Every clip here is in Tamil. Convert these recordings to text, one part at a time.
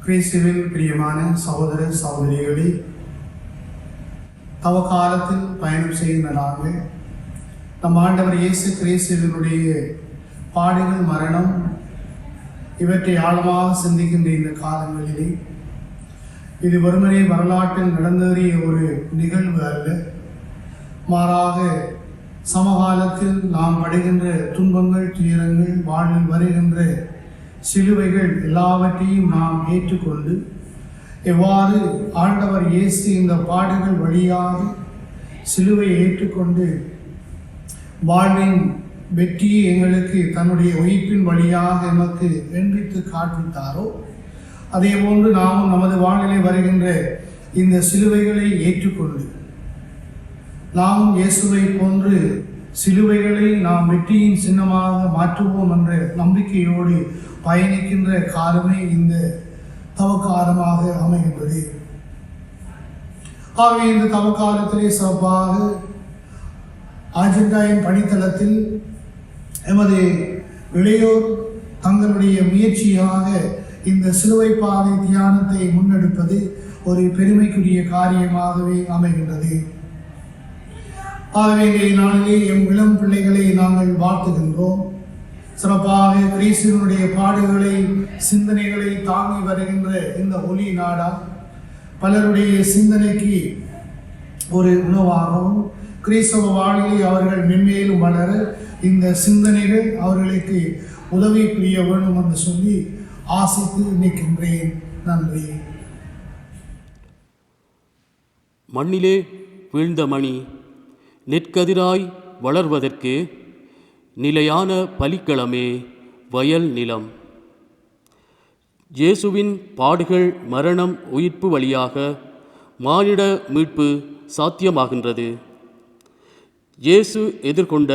கிறிஸ்துவின் பிரியமான சகோதர சகோதரிகளே தவ காலத்தில் பயணம் செய்கின்றனாக நம் ஆண்டவர் இயேசு கிறிஸ்துவினுடைய பாடுகள் மரணம் இவற்றை ஆழமாக சிந்திக்கின்ற இந்த காலங்களிலே இது ஒருமுறை வரலாற்றில் நடந்தேறிய ஒரு நிகழ்வு அல்ல. மாறாக சமகாலத்தில் நாம் படுகின்ற துன்பங்கள் துயரங்கள் வாழ்வில் வருகின்ற சிலுவைகள் எல்லாவற்றையும் நாம் ஏற்றுக்கொண்டு எவ்வாறு ஆண்டவர் இயேசு இந்த பாடுகள் வழியாக சிலுவையை ஏற்றுக்கொண்டு வாழ்வின் வெற்றியை எங்களுக்கு தன்னுடைய உயிர்ப்பின் வழியாக எமக்கு வென்றித்து காட்டித்தாரோ அதே போன்று நாமும் நமது வாழ்நிலை வருகின்ற இந்த சிலுவைகளை ஏற்றுக்கொண்டு நாமும் இயேசுவை போன்று சிலுவைகளை நாம் வெற்றியின் சின்னமாக மாற்றுவோம் என்ற நம்பிக்கையோடு பயணிக்கின்ற காலமே இந்த தவக்காலமாக அமைகின்றது. ஆகவே இந்த தவக்காலத்திலே சிறப்பாக அர்ஜென்டாயின் பணித்தளத்தில் எமது இளையோர் தங்களுடைய முயற்சியாக இந்த சிலுவை பாதை தியானத்தை முன்னெடுப்பது ஒரு பெருமைக்குரிய காரியமாகவே அமைகின்றது. ஆகவே இன்றைய நாளிலே எம் இளம் பிள்ளைகளை நாங்கள் வாழ்த்துகின்றோம். சிறப்பாக கிறிஸ்துவனுடைய பாடுகளை சிந்தனைகளை தாங்கி வருகின்ற இந்த ஒளி நாடா பலருடைய சிந்தனைக்கு ஒரு உணவாகவும் கிறிஸ்தவ வாழ்வில் அவர்கள் மென்மேலும் வளர இந்த சிந்தனைகள் அவர்களுக்கு உதவி புரிய வேண்டும் என்று சொல்லி ஆசித்து நிற்கின்றேன். நன்றி. மண்ணிலே வீழ்ந்த மணி நெற்கதிராய் வளர்வதற்கு நிலையான பலிக்களமே வயல் நிலம். இயேசுவின் பாடுகள் மரணம் உயிர்ப்பு வழியாக மானிட மீட்பு சாத்தியமாகின்றது. இயேசு எதிர்கொண்ட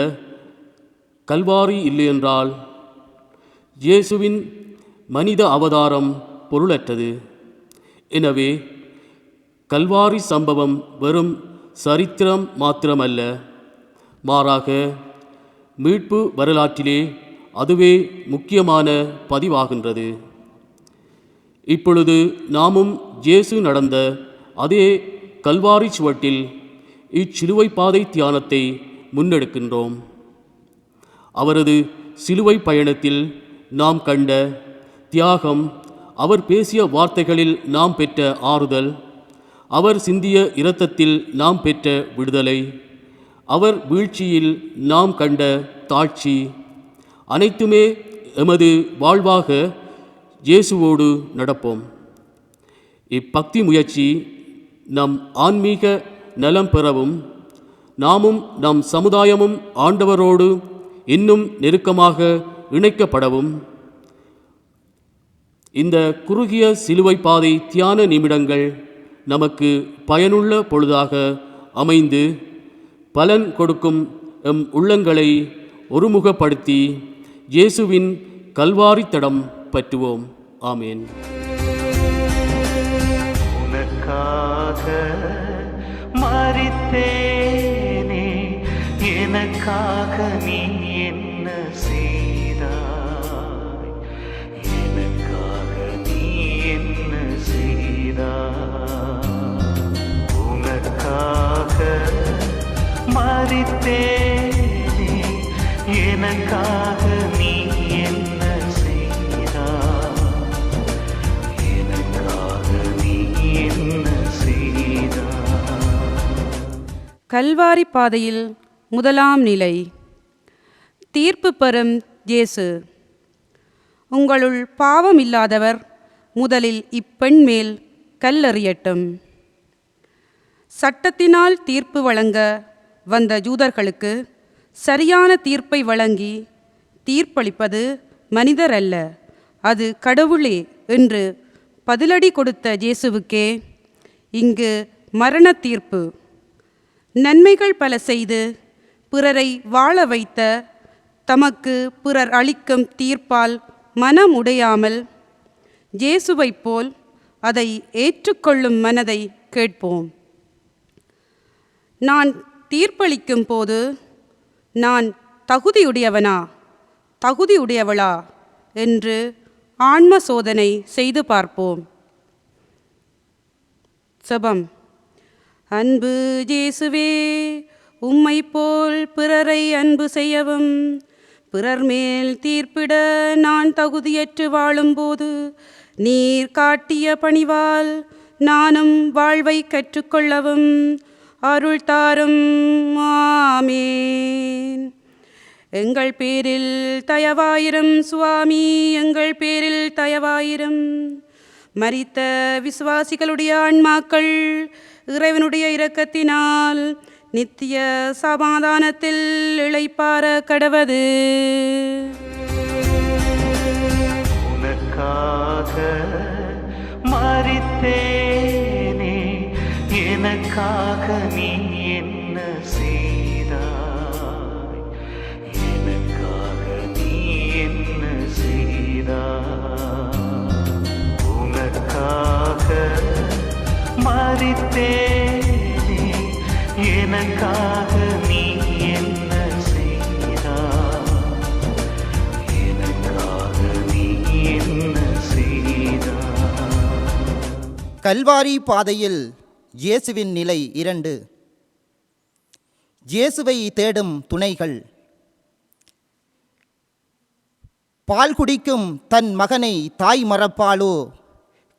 கல்வாரி இல்லையென்றால் இயேசுவின் மனித அவதாரம் பொருளற்றது. எனவே கல்வாரி சம்பவம் வெறும் சரித்திரம் மாத்திரமல்ல. மாறாக மீட்பு வரலாற்றிலே அதுவே முக்கியமான பதிவாகின்றது. இப்பொழுது நாமும் இயேசு நடந்த அதே கல்வாரி சுவட்டில் இச்சிலுவை பாதை தியானத்தை முன்னெடுக்கின்றோம். அவரது சிலுவை பயணத்தில் நாம் கண்ட தியாகம் அவர் பேசிய வார்த்தைகளில் நாம் பெற்ற ஆறுதல் அவர் சிந்திய இரத்தத்தில் நாம் பெற்ற விடுதலை. அவர் வீழ்ச்சியில் நாம் கண்ட தாழ்ச்சி. அனைத்துமே எமது வாழ்வாக இயேசுவோடு நடப்போம். இப்பக்தி முயற்சி நம் ஆன்மீக நலம் பெறவும் நாமும் நம் சமுதாயமும் ஆண்டவரோடு இன்னும் நெருக்கமாக இணைக்கப்படவும். இந்த குறுகிய சிலுவை பாதை தியான நிமிடங்கள் நமக்கு பயனுள்ள பொழுதாக அமைந்து பலன் கொடுக்கும் எம் உள்ளங்களை ஒருமுகப்படுத்தி இயேசுவின் கல்வாரி தடம் பற்றுவோம். ஆமேன். உனக்காக மறித்தேனே எனக்காக நீ உனக்காக மறித்தேனே எனக்காக நீ என்ன எனக்காக நீ என்ன கல்வாரி பாதையில் முதலாம் நிலை. தீர்ப்பு பெறும் இயேசு. உங்களுள் பாவம் இல்லாதவர் முதலில் இப்பெண் மேல் கல்லறியட்டும். சட்டத்தினால் தீர்ப்பு வழங்க வந்த ஜூதர்களுக்கு சரியான தீர்ப்பை வழங்கி தீர்ப்பளிப்பது மனிதர் அல்ல அது கடவுளே என்று பதிலடி கொடுத்த இயேசுவுக்கே இங்கு மரண தீர்ப்பு நன்மைகள் பல செய்து பிறரை வாழ வைத்த தமக்கு பிறர் அளிக்கும் தீர்ப்பால் மனம் உடையாமல் இயேசுவைப் போல் அதை ஏற்றுக்கொள்ளும் மனதை கேட்போம். நான் தீர்ப்பளிக்கும் போது நான் தகுதியுடையவனா? தகுதியுடையவளா? என்று ஆன்ம சோதனை செய்து பார்ப்போம். செபம் அன்பு ஜேசுவே உம்மை போல் பிறரை அன்பு செய்யவும் பிறர் மேல் தீர்ப்பிட நான் தகுதியற்று வாழும்போது நீர் காட்டிய பணிவால் நானும் வாழ்வை கற்றுக்கொள்ளவும் அருள் தாரும். ஆமேன். எங்கள் பேரில் தயவாயிரம் சுவாமி எங்கள் பேரில் தயவாயிரம். மறித்த விசுவாசிகளுடைய ஆன்மாக்கள் இறைவனுடைய இரக்கத்தினால் நித்திய சமாதானத்தில் இழைப்பார கடவது. உனக்காக மறித்தேனே. எனக்காக நீ என்ன செய்தாய்? எனக்காக நீ என்ன செய்தாய்? உனக்காக மறித்தேனே. எனக்காக நீ என்ன செய்தாய்? எனக்காக நீ என்ன செய்தாய்? கல்வாரி பாதையில் இயேசுவின் நிலை இரண்டு. இயேசுவை தேடும் துணைகள். பால் குடிக்கும் தன் மகனை தாய் மறப்பாளோ?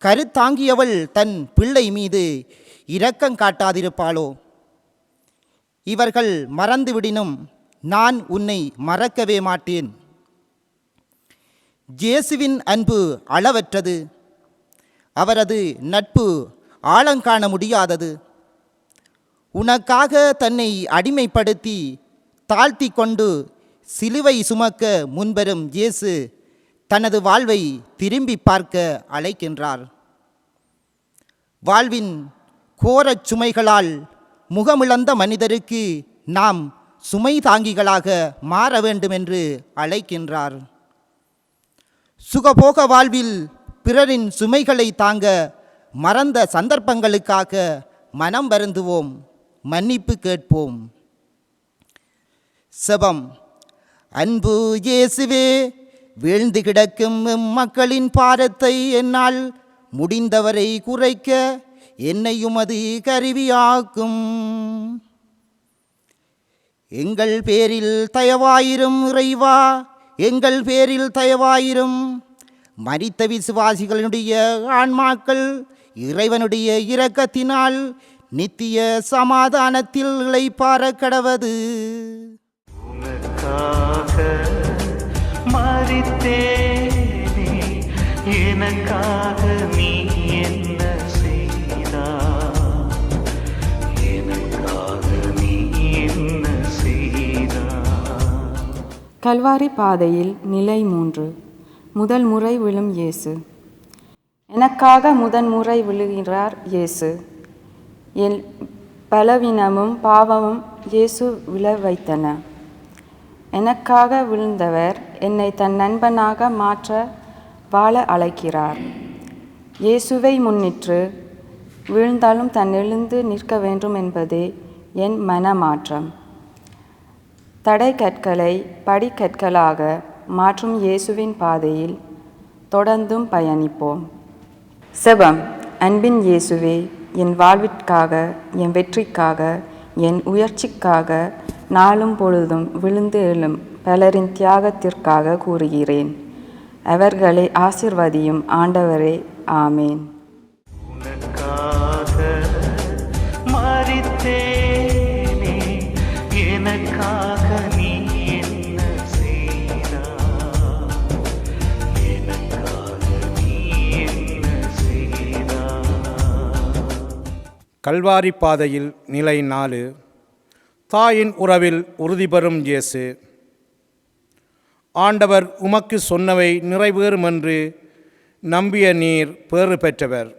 கருத்தாங்கியவள் தன் பிள்ளை மீது இரக்கம் காட்டாதிருப்பாளோ? இவர்கள் மறந்துவிடினும் நான் உன்னை மறக்கவே மாட்டேன். இயேசுவின் அன்பு அளவற்றது. அவரது நட்பு ஆழங்காண முடியாதது. உனக்காக தன்னை அடிமைப்படுத்தி தாழ்த்தி கொண்டு சிலுவை சுமக்க முன்பெறும் இயேசு தனது வாழ்வை திரும்பி பார்க்க அழைக்கின்றார். வாழ்வின் கோரச் சுமைகளால் முகமிழந்த மனிதருக்கு நாம் சுமை தாங்கிகளாக மாற வேண்டுமென்று அழைக்கின்றார். சுகபோக வாழ்வில் பிறரின் சுமைகளை தாங்க மறந்த சந்தர்ப்பங்களுக்காக மனம் வருந்துவோம் மன்னிப்பு கேட்போம். செபம். அன்பு இயேசுவே வீழ்ந்து கிடக்கும் மக்களின் பாரத்தை என்னால் முடிந்தவரை குறைக்க என்னையும் அது கருவியாக்கும். எங்கள் பேரில் தயவாயிரும் இறைவா எங்கள் பேரில் தயவாயிரும். மரித்த விசுவாசிகளுடைய ஆன்மாக்கள் இறைவனுடைய இரக்கத்தினால் நித்திய சமாதானத்தில் இளைப்பார கடவது. மறித்தேனே எனக்காக நீ என்ன செய்தாய் எனக்காக நீ என்ன செய்தாய் கல்வாரி பாதையில் நிலை மூன்று. முதல் முறை விழும் இயேசு. எனக்காக முதன்முறை விழுகிறார் இயேசு. என் பலவீனமும் பாவமும் இயேசு விழ வைத்தன. எனக்காக விழுந்தவர் என்னை தன் நண்பனாக மாற்ற வாழ அழைக்கிறார். இயேசுவை முன்னிட்டு வீழ்ந்தாலும் தன் எழுந்து நிற்க வேண்டும் என்பதே என் மனமாற்றம். தடை கற்களை படிக்கற்களாக மாற்றும் இயேசுவின் பாதையில் தொடர்ந்தும் பயணிப்போம். செபம் அன்பின் இயேசுவே என் வாழ்விற்காக என் வெற்றிக்காக என் உயர்ச்சிக்காக நாளும் பொழுதும் விழுந்து எழும் பலரின் தியாகத்திற்காக கூறுகிறேன். அவர்களை ஆசிர்வதியும் ஆண்டவரே. ஆமேன். கல்வாரி பாதையில் நிலை நாலு. தாயின் உறவில் உறுதி பெறும் இயேசு. ஆண்டவர் உமக்கு சொன்னவை நிறைவேறும் என்று நம்பிய நீர் பேறு பெற்றவர்.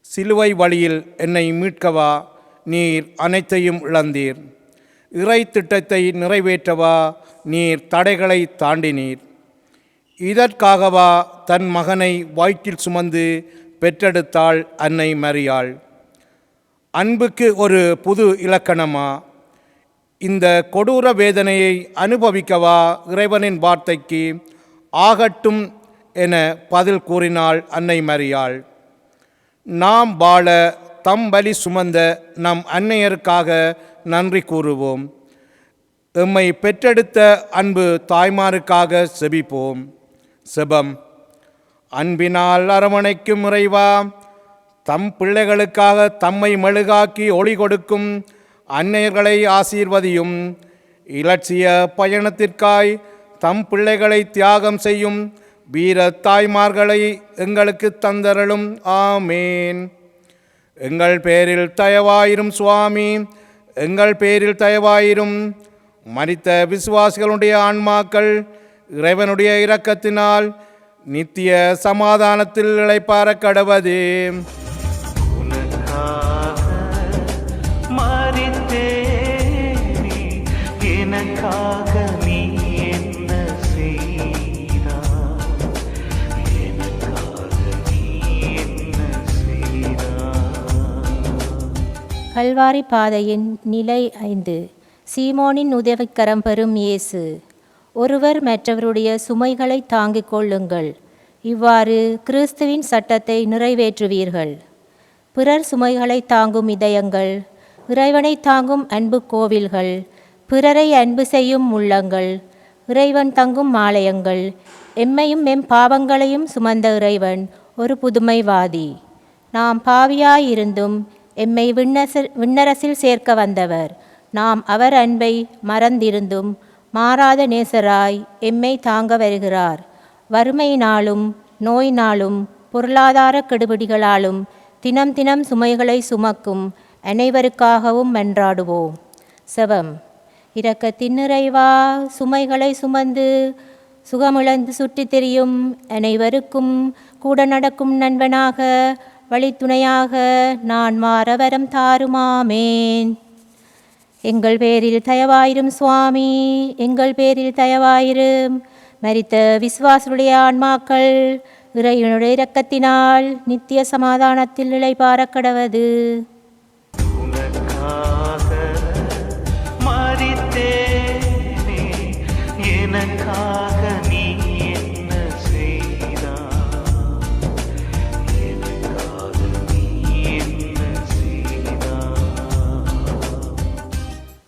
சிலுவை வழியில் என்னை மீட்கவா நீர் அனைத்தையும் இழந்தீர். இறை திட்டத்தை நிறைவேற்றவா நீர் தடைகளை தாண்டினீர். இதற்காகவா தன் மகனை வயிற்றில் சுமந்து பெற்றெடுத்தாள் அன்னை மரியாள். அன்புக்கு ஒரு புது இலக்கணமா? இந்த கொடூர வேதனையை அனுபவிக்கவா இறைவனின் வார்த்தைக்கு ஆகட்டும் என பதில் கூறினாள் அன்னை மரியாள். நாம் வாழ தம் வலி சுமந்த நம் அன்னையருக்காக நன்றி கூறுவோம். எம்மை பெற்றெடுத்த அன்பு தாய்மாருக்காக செபிப்போம். செபம். அன்பினால் அரவணைக்கும் இறைவா தம் பிள்ளைகளுக்காக தம்மை மெழுகாக்கி ஒளி கொடுக்கும் அன்னையர்களை ஆசீர்வதியும். இலட்சிய பயணத்திற்காய் தம் பிள்ளைகளை தியாகம் செய்யும் வீர தாய்மார்களை எங்களுக்கு தந்தரலும் ஆமேன். எங்கள் பேரில் தயவாயிரும் சுவாமி எங்கள் பேரில் தயவாயிரும். மறித்த விசுவாசிகளுடைய ஆன்மாக்கள் இறைவனுடைய இரக்கத்தினால் நித்திய சமாதானத்தில் இழைப்பார கடவது. உனக்காக எனக்காக நீ என்ன எனக்காக நீ என்ன கல்வாரி பாதையின் நிலை ஐந்து. சீமோனின் உதவிக்கரம் பெறும் இயேசு. ஒருவர் மற்றவருடைய சுமைகளை தாங்கிக் கொள்ளுங்கள். இவ்வாறு கிறிஸ்துவின் சட்டத்தை நிறைவேற்றுவீர்கள். பிறர் சுமைகளை தாங்கும் இதயங்கள் இறைவனை தாங்கும் அன்பு கோவில்கள் பிறரை அன்பு செய்யும் உள்ளங்கள் இறைவன் தங்கும் ஆலயங்கள் எம்மையும் எம் பாவங்களையும் சுமந்த இறைவன் ஒரு புதுமைவாதி. நாம் பாவியாயிருந்தும் எம்மை விண்ணச விண்ணரசில் சேர்க்க வந்தவர். நாம் அவர் அன்பை மறந்திருந்தும் மாறாத நேசராய் எம்மை தாங்க வருகிறார். வறுமையினாலும் நோயினாலும் பொருளாதார கெடுபிடிகளாலும் தினம் தினம் சுமைகளை சுமக்கும் அனைவருக்காகவும் மன்றாடுவோம். செவம். இரக்கத்தின் நிறைவா சுமைகளை சுமந்து சுகமிழந்து சுற்றித் திரியும் அனைவருக்கும் கூட நடக்கும் நண்பனாக வழித்துணையாக நான் மாற வரம் தாருமாமேன். எங்கள் பேரில் தயவாயிரும் சுவாமி எங்கள் பேரில் தயவாயிரும். மரித்த விஸ்வாசுடைய ஆன்மாக்கள் இறைவனுடைய இரக்கத்தினால் நித்திய சமாதானத்தில் இளைப்பாரக் கடவது உனக்காக மறித்தேனே எனக்காக நீ என்ன செய்தாய் எனக்காக நீ என்ன செய்தாய்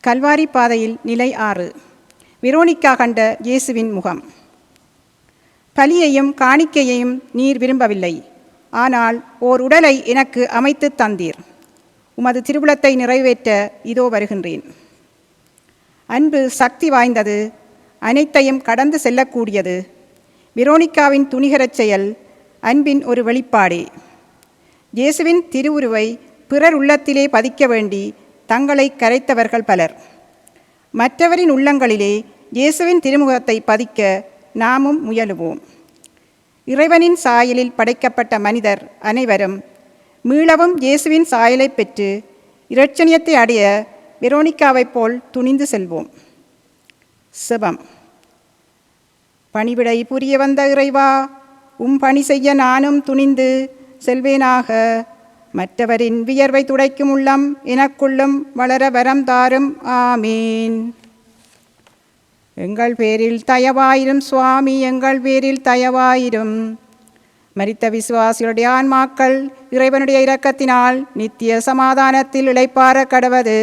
கல்வாரி பாதையில் நிலை ஆறு. வெரோனிக்கா கண்ட இயேசுவின் முகம். பலியையும் காணிக்கையையும் நீர் விரும்பவில்லை. ஆனால் ஓர் உடலை எனக்கு அமைத்து தந்தீர். உமது திருவுளத்தை நிறைவேற்ற இதோ வருகின்றேன். அன்பு சக்தி வாய்ந்தது அனைத்தையும் கடந்து செல்லக்கூடியது. வெரோனிக்காவின் துணிகரச் செயல் அன்பின் ஒரு வெளிப்பாடே. இயேசுவின் திருவுருவை பிறர் உள்ளத்திலே பதிக்க வேண்டி தங்களை கரைத்தவர்கள் பலர். மற்றவரின் உள்ளங்களிலே இயேசுவின் திருமுகத்தை பதிக்க நாமும் முயலுவோம். இறைவனின் சாயலில் படைக்கப்பட்ட மனிதர் அனைவரும் மீளவும் இயேசுவின் சாயலை பெற்று இரட்சணியத்தை அடைய வெரோனிக்காவைப் போல் துணிந்து செல்வோம். சிவம் பணிவிடை புரிய வந்த இறைவா உம் பணி செய்ய நானும் துணிந்து செல்வேனாக. மற்றவரின் வியர்வை துடைக்கும் உள்ளம் எனக்குள்ளும் வளர வரம் தாரும். ஆமீன். எங்கள் பேரில் தயவாயிரும் சுவாமி எங்கள் பேரில் தயவாயிரும். மரித்த விசுவாசிகளுடைய ஆன்மாக்கள் இறைவனுடைய இரக்கத்தினால் நித்திய சமாதானத்தில் இழைப்பார கடவது.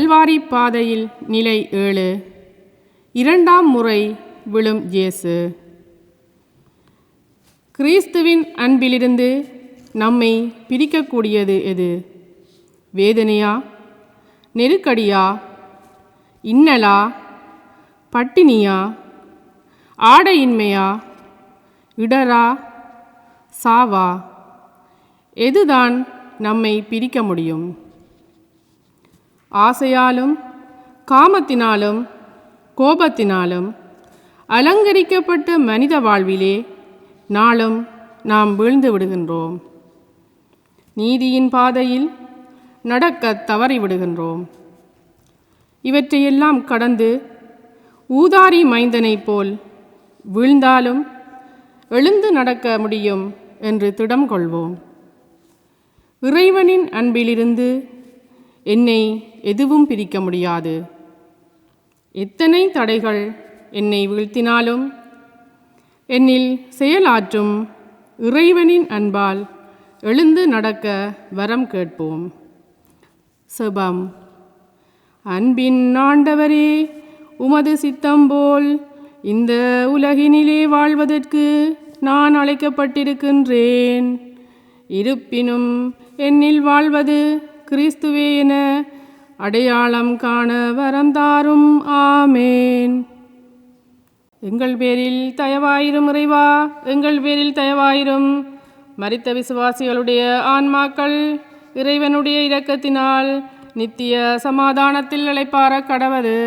கல்வாரி பாதையில் நிலை ஏழு. இரண்டாம் முறை விழும் இயேசு. கிறிஸ்துவின் அன்பிலிருந்து நம்மை பிரிக்கக்கூடியது எது? வேதனையா? நெருக்கடியா? இன்னலா? பட்டினியா? ஆடையின்மையா? இடரா? சாவா? எதுதான் நம்மை பிரிக்க முடியும்? ஆசையாலும் காமத்தினாலும் கோபத்தினாலும் அலங்கரிக்கப்பட்ட மனித வாழ்விலே நாளும் நாம் வீழ்ந்து விடுகின்றோம். நீதியின் பாதையில் நடக்க தவறிவிடுகின்றோம் இவற்றையெல்லாம் கடந்து ஊதாரி மைந்தனைப் போல் வீழ்ந்தாலும் எழுந்து நடக்க முடியும் என்று திடம் கொள்வோம் இறைவனின் அன்பிலிருந்து என்னை எதுவும் பிரிக்க முடியாது. எத்தனை தடைகள் என்னை வீழ்த்தினாலும் என்னில் செயலாற்றும் இறைவனின் அன்பால் எழுந்து நடக்க வரம் கேட்போம். செபம். அன்பின் ஆண்டவரே உமது சித்தம் போல் இந்த உலகினிலே வாழ்வதற்கு நான் அழைக்கப்பட்டிருக்கின்றேன். இருப்பினும் என்னில் வாழ்வது கிறிஸ்துவேன அடையாளம் காண வரந்தாரும் ஆமேன். எங்கள் பேரில் தயவாயிரும் இறைவா எங்கள் பேரில் தயவாயிரும். மரித்த விசுவாசிகளுடைய ஆன்மாக்கள் இறைவனுடைய இரக்கத்தினால் நித்திய சமாதானத்தில் இழைப்பார கடவது.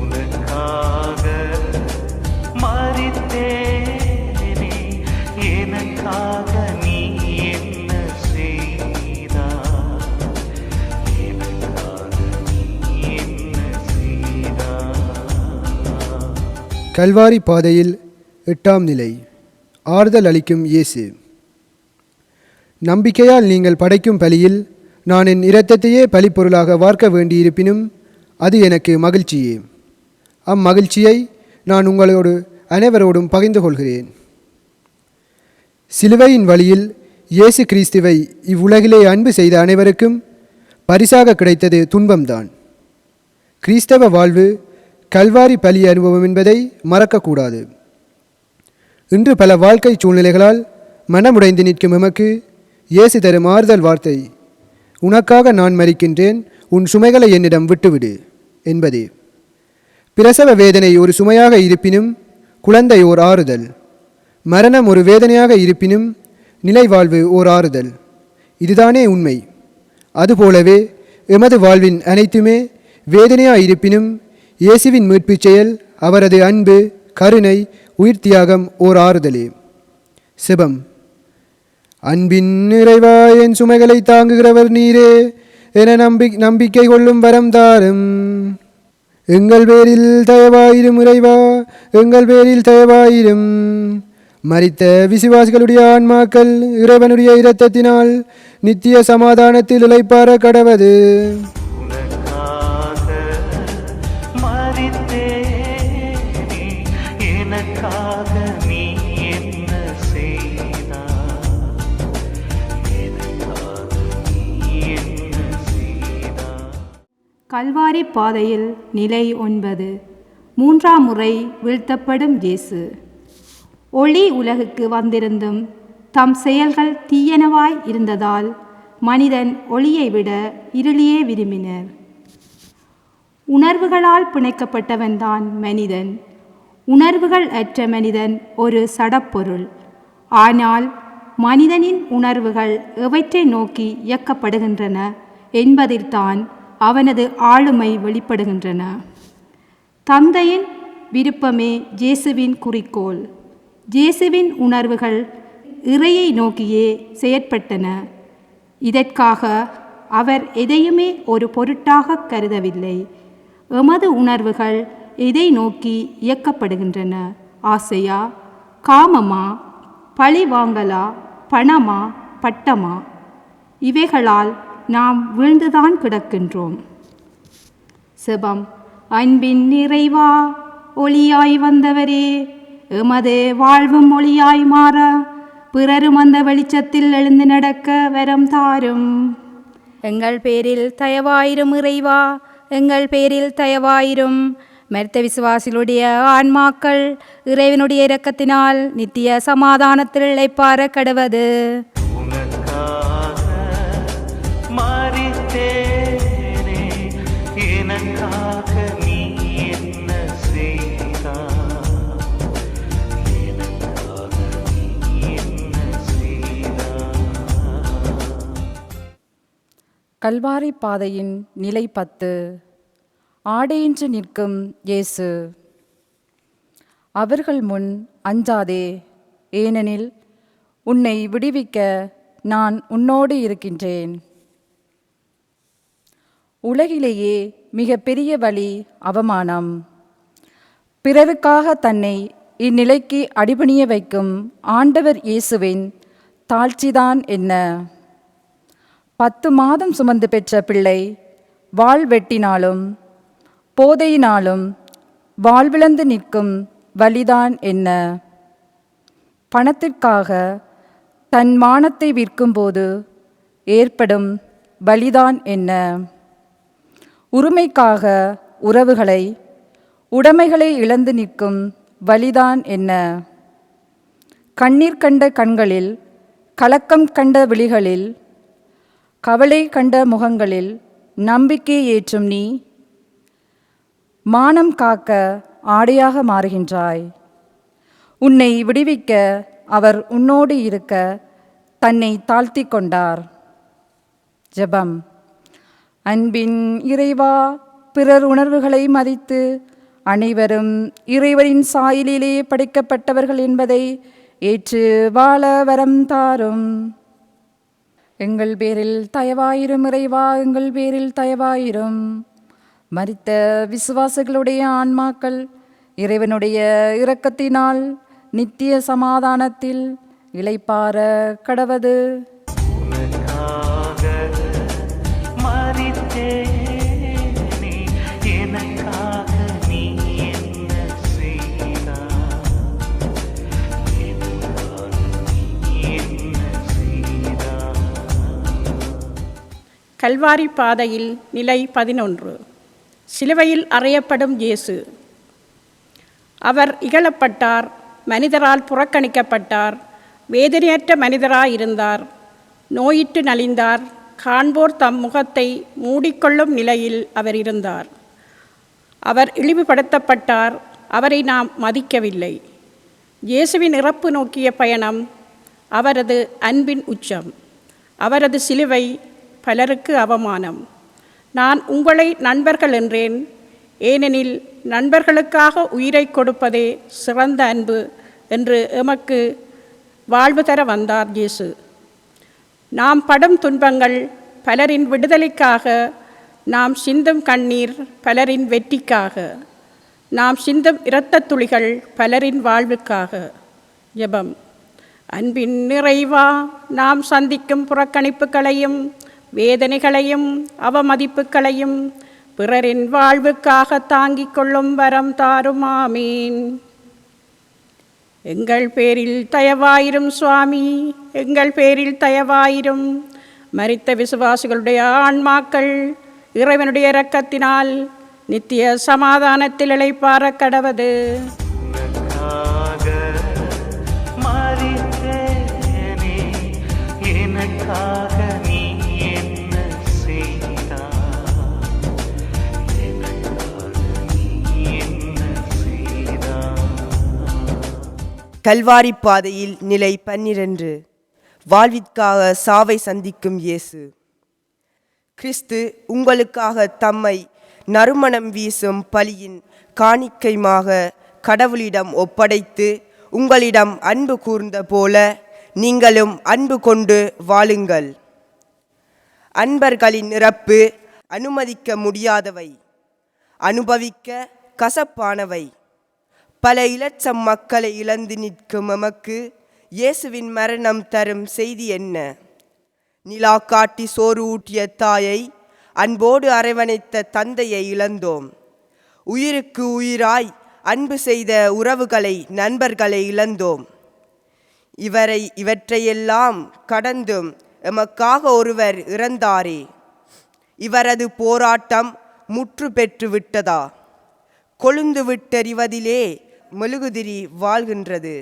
உனக்காக கல்வாரி பாதையில் எட்டாம் நிலை. ஆறுதல் அளிக்கும் இயேசு. நம்பிக்கையால் நீங்கள் படைக்கும் பலியில் நான் என் இரத்தத்தையே பலிப்பொருளாக வார்க்க வேண்டியிருப்பினும் அது எனக்கு மகிழ்ச்சியே. அம்மகிழ்ச்சியை நான் உங்களோடு அனைவரோடும் பகிர்ந்து கொள்கிறேன். சிலுவையின் வழியில் இயேசு கிறிஸ்துவை இவ்வுலகிலே அன்பு செய்த அனைவருக்கும் பரிசாக கிடைத்தது துன்பம்தான். கிறிஸ்தவ வாழ்வு கல்வாரி பலி அனுபவம் என்பதை மறக்கக்கூடாது. இன்று பல வாழ்க்கை சூழ்நிலைகளால் மனமுடைந்து நிற்கும் எமக்கு இயேசு தரும் ஆறுதல் வார்த்தை உனக்காக நான் மறிக்கின்றேன் உன் சுமைகளை என்னிடம் விட்டுவிடு என்பதே. பிரசவ வேதனை ஒரு சுமையாக இருப்பினும் குழந்தை ஓர் ஆறுதல். மரணம் ஒரு வேதனையாக இருப்பினும் நிலைவாழ்வு ஓர் ஆறுதல். இதுதானே உண்மை. அதுபோலவே எமது வாழ்வின் அனைத்துமே வேதனையாக இருப்பினும் இயேசுவின் மீட்புச் செயல் அவரது அன்பு கருணை உயிர் தியாகம் ஓர் ஆறுதலே. சிவம் அன்பின் நிறைவா என் சுமைகளை தாங்குகிறவர் நீரே என நம்பி நம்பிக்கை கொள்ளும் வரம் தாரும். எங்கள் பேரில் தயவாயிரும் இறைவா எங்கள் பேரில் தயவாயிரும். மறித்த விசுவாசிகளுடைய ஆன்மாக்கள் இறைவனுடைய இரத்தத்தினால் நித்திய சமாதானத்தில் இழைப்பார கடவது. கல்வாரி பாதையில் நிலை ஒன்பது. மூன்றாம் முறை வீழ்த்தப்படும் இயேசு. ஒளி உலகுக்கு வந்திருந்தும் தம் செயல்கள் தீயனவாய் இருந்ததால் மனிதன் ஒளியை விட இருளியே விரும்பினர். உணர்வுகளால் பிணைக்கப்பட்டவன்தான் மனிதன். உணர்வுகள் அற்ற மனிதன் ஒரு சடப்பொருள். ஆனால் மனிதனின் உணர்வுகள் எவற்றை நோக்கி இயக்கப்படுகின்றன என்பதில்தான் அவனது ஆளுமை வெளிப்படுகின்றன. தந்தையின் விருப்பமே ஜேசுவின் குறிக்கோள். ஜேசுவின் உணர்வுகள் இறையை நோக்கியே செயற்பட்டன. இதற்காக அவர் எதையுமே ஒரு பொருட்டாக கருதவில்லை. எமது உணர்வுகள் எதை நோக்கி இயக்கப்படுகின்றன. ஆசையா காமமா பழி வாங்கலா பணமா பட்டமா? இவைகளால் நாம் வீழ்ந்துதான் கிடக்கின்றோம். செபம் அன்பின் நிறைவா ஒளியாய் வந்தவரே எமது வாழ்வும் ஒளியாய் மாற பிறரும் அந்த வெளிச்சத்தில் எழுந்து நடக்க வரம் தாரும். எங்கள் பேரில் தயவாயிரும் இறைவா எங்கள் பேரில் தயவாயிரும். மருத்த விசுவாசிகளுடைய ஆன்மாக்கள் இறைவனுடைய இரக்கத்தினால் நித்திய சமாதானத்தில் இழைப்பார கடவது. கல்வாரி பாதையின் நிலை பத்து. ஆடையின்றி நிற்கும் இயேசு. அவர்கள் முன் அஞ்சாதே ஏனெனில் உன்னை விடுவிக்க நான் உன்னோடு இருக்கின்றேன். உலகிலேயே மிக பெரிய வழி அவமானம். பிறருக்காக தன்னை இந்நிலைக்கு அடிபணிய வைக்கும் ஆண்டவர் இயேசுவின் தாழ்ச்சிதான் என்ன? பத்து மாதம் சுமந்து பெற்ற பிள்ளை வாள் வெட்டினாலும் போதையினாலும் வாழ்விழந்து நிற்கும் வலிதான் என்ன? பணத்திற்காக தன் மானத்தை விற்கும்போது ஏற்படும் வலிதான் என்ன? உரிமைக்காக உறவுகளை உடைமைகளை இழந்து நிற்கும் வலிதான் என்ன? கண்ணீர் கண்ட கண்களில் கலக்கம் கண்ட விழிகளில் கவலை கண்ட முகங்களில் நம்பிக்கை ஏற்றும் நீ மானம் காக்க ஆடையாக மாறுகின்றாய். உன்னை விடுவிக்க அவர் உன்னோடு இருக்க தன்னை தாழ்த்தி கொண்டார். ஜெபம். அன்பின் இறைவா பிறர் உணர்வுகளை மதித்து அனைவரும் இறைவரின் சாயலிலே படைக்கப்பட்டவர்கள் என்பதை ஏற்று வாழ வரம் தாரும். எங்கள் பேரில் தயவாயிரும் இறைவா எங்கள் பேரில் தயவாயிரும். மறித்த விசுவாசிகளுடைய ஆன்மாக்கள் இறைவனுடைய இரக்கத்தினால் நித்திய சமாதானத்தில் இளைப்பார கடவது. கல்வாரி பாதையில் நிலை பதினொன்று. சிலுவையில் அறையப்படும் இயேசு. அவர் இகழப்பட்டார் மனிதரால் புறக்கணிக்கப்பட்டார் வேதனையற்ற மனிதராயிருந்தார் நோயிட்டு நலிந்தார் காண்போர் தம் முகத்தை மூடிக்கொள்ளும் நிலையில் அவர் இருந்தார். அவர் இழிவுபடுத்தப்பட்டார் அவரை நாம் மதிக்கவில்லை. இயேசுவின் இறப்பு நோக்கிய பயணம் அவரது அன்பின் உச்சம். அவரது சிலுவை பலருக்கு அவமானம். நான் உங்களை நண்பர்கள் என்றேன். ஏனெனில் நண்பர்களுக்காக உயிரை கொடுப்பதே சிறந்த அன்பு என்று எமக்கு வாழ்வு தர வந்தார் இயேசு. நாம் படும் துன்பங்கள் பலரின் விடுதலைக்காக நாம் சிந்தும் கண்ணீர் பலரின் வெற்றிக்காக நாம் சிந்தும் இரத்த துளிகள் பலரின் வாழ்வுக்காக. ஜெபம். அன்பின் நிறைவா நாம் சந்திக்கும் புறக்கணிப்புகளையும் வேதனைகளையும் அவமதிப்புகளையும் பிறரின் வாழ்வுக்காக தாங்கிக் கொள்ளும் வரம் தாருமாமீன். எங்கள் பேரில் தயவாயிரும் சுவாமி எங்கள் பேரில் தயவாயிரும். மரித்த விசுவாசிகளுடைய ஆன்மாக்கள் இறைவனுடைய இரக்கத்தினால் நித்திய சமாதானத்தில் இழைப்பார கடவது. எனக்காக கல்வாரி பாதையில் நிலை பன்னிரண்டு. வாழ்விற்காக சாவை சந்திக்கும் இயேசு. கிறிஸ்து உங்களுக்காக தம்மை நறுமணம் வீசும் பலியின் காணிக்கைமாக கடவுளிடம் ஒப்படைத்து உங்களிடம் அன்பு கூர்ந்த போல நீங்களும் அன்பு கொண்டு வாழுங்கள். அன்பர்களின் நிரப்பு அனுமதிக்க முடியாதவை. அனுபவிக்க கசப்பானவை. பல இலட்சம் மக்களை இழந்து நிற்கும் எமக்கு இயேசுவின் மரணம் தரும் செய்தி என்ன? நிலா காட்டி சோறு ஊட்டிய தாயை அன்போடு அரவணைத்த தந்தையை இழந்தோம். உயிருக்கு உயிராய் அன்பு செய்த உறவுகளை நண்பர்களை இழந்தோம். இவரை இவற்றையெல்லாம் கடந்தும் எமக்காக ஒருவர் இறந்தாரே. இவரது போராட்டம் முற்று பெற்று விட்டதா? கொழுந்து விட்டறிவதிலே மெழுகுதிரி வாழ்கின்றது.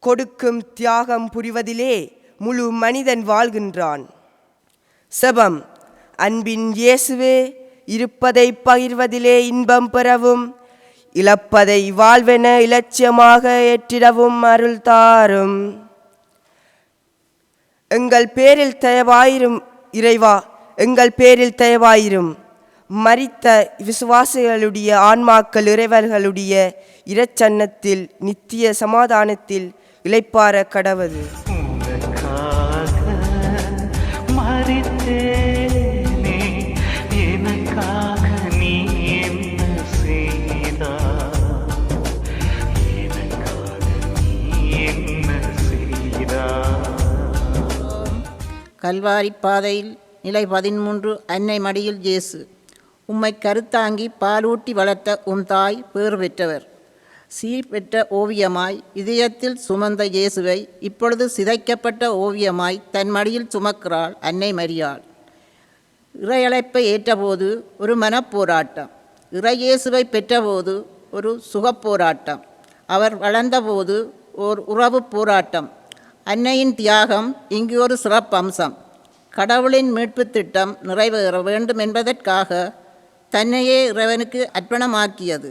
கொடுக்கும் தியாகம் புரிவதிலே முழு மனிதன் வாழ்கின்றான். செபம் அன்பின் இயேசுவே இருப்பதை பகிர்வதிலே இன்பம் பெறவும் இழப்பதை வாழ்வென இலட்சியமாக ஏற்றிடவும் அருள் தாரும். எங்கள் பேரில் தயவாயிரும் இறைவா எங்கள் பேரில் தயவாயிரும். மரித்த விசுவாசிகளுடைய ஆன்மாக்கள் இறைவர்களுடைய இரச்சன்னத்தில் நித்திய சமாதானத்தில் இளைப்பார கடவது. கல்வாரி பாதையில் நிலை பதிமூன்று அன்னை மடியில் இயேசு உம்மை கருத்தாங்கி பாலூட்டி வளர்த்த உம் தாய் பேர் பெற்றவர் சீர் பெற்ற ஓவியமாய் இதயத்தில் சுமந்த இயேசுவை இப்பொழுது சிதைக்கப்பட்ட ஓவியமாய் தன் மடியில் சுமக்கிறாள் அன்னை மரியாள். இறையழைப்பை ஏற்றபோது ஒரு மனப்போராட்டம். இறையேசுவை பெற்றபோது ஒரு சுகப்போராட்டம். அவர் வளர்ந்தபோது ஓர் உறவு போராட்டம். அன்னையின் தியாகம் இங்கு ஒரு சிறப்பம்சம். கடவுளின் மீட்புத் திட்டம் நிறைவேற வேண்டும் என்பதற்காக தன்னையே இறைவனுக்கு அர்ப்பணமாக்கியது.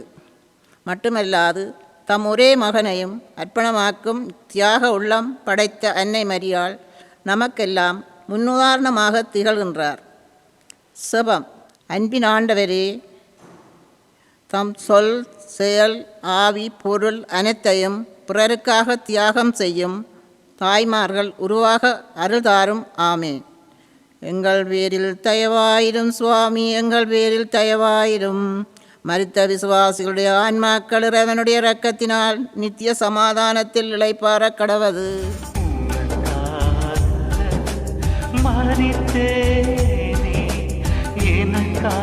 மட்டுமல்லாது தம் ஒரே மகனையும் அர்ப்பணமாக்கும் தியாக உள்ளம் படைத்த அன்னை மரியாள் நமக்கெல்லாம் முன்னுதாரணமாக திகழ்கின்றார். செபம். அன்பின் ஆண்டவரே தம் சொல் செயல் ஆவி பொருள் அனைத்தையும் பிறருக்காக தியாகம் செய்யும் தாய்மார்கள் உருவாக அருள்தாரும். ஆமேன். எங்கள் பேரில் தயவாயிரும் சுவாமி எங்கள் பேரில் தயவாயிரும். மறித்த விசுவாசிகளுடைய ஆன்மாக்கள் இறைவனுடைய இரக்கத்தினால் நித்திய சமாதானத்தில் இழைப்பார கடவது. மறித்தேனே எனக்கா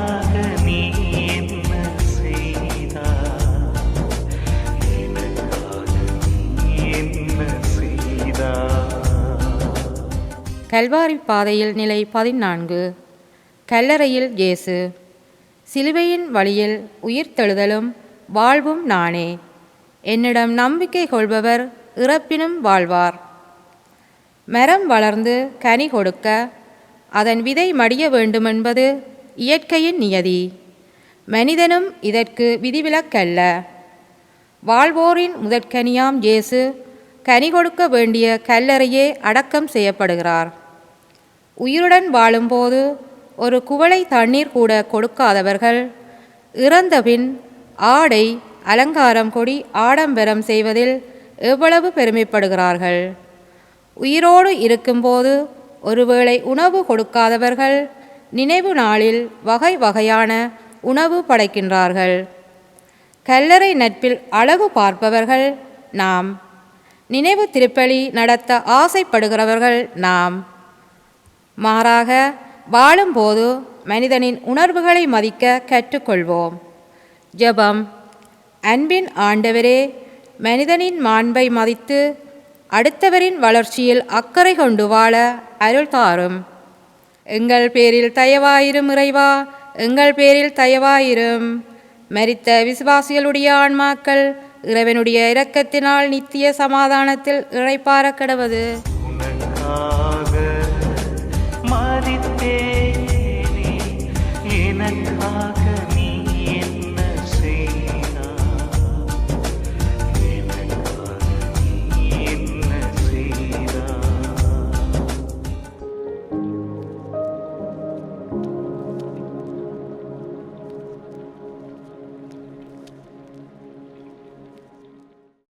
கல்வாரி பாதையில் நிலை பதினான்கு. கல்லறையில் இயேசு. சிலுவையின் வழியில் உயிர்த்தெழுதலும் வாழ்வும் நானே. என்னிடம் நம்பிக்கை கொள்பவர் இறப்பினும் வாழ்வார். மரம் வளர்ந்து கனி கொடுக்க அதன் விதை மடிய வேண்டுமென்பது இயற்கையின் நியதி. மனிதனும் இதற்கு விதிவிலக்கல்ல. வாழ்வோரின் முதற்கனியாம் இயேசு கனி கொடுக்க வேண்டிய கல்லறையே அடக்கம் செய்யப்படுகிறார். உயிருடன் வாழும்போது ஒரு குவளை தண்ணீர் கூட கொடுக்காதவர்கள் இறந்தபின் ஆடை அலங்காரம் கொடி ஆடம்பரம் செய்வதில் எவ்வளவு பெருமைப்படுகிறார்கள். உயிரோடு இருக்கும்போது ஒருவேளை உணவு கொடுக்காதவர்கள் நினைவு நாளில் வகை வகையான உணவு படைக்கின்றார்கள். கல்லறை நட்பில் அழகு பார்ப்பவர்கள் நாம் நினைவு திருப்பலி நடத்த ஆசைப்படுகிறவர்கள் நாம். மாறாக வாழும்போது மனிதனின் உணர்வுகளை மதிக்க கற்றுக்கொள்வோம். ஜெபம். அன்பின் ஆண்டவரே மனிதனின் மாண்பை மதித்து அடுத்தவரின் வளர்ச்சியில் அக்கறை கொண்டு வாழ அருள் தாரும். எங்கள் பேரில் தயவாயிரும் இறைவா எங்கள் பேரில் தயவாயிரும். மரித்த விசுவாசிகளுடைய ஆன்மாக்கள் இறைவனுடைய இரக்கத்தினால் நித்திய சமாதானத்தில் இழைப்பார கிடவது.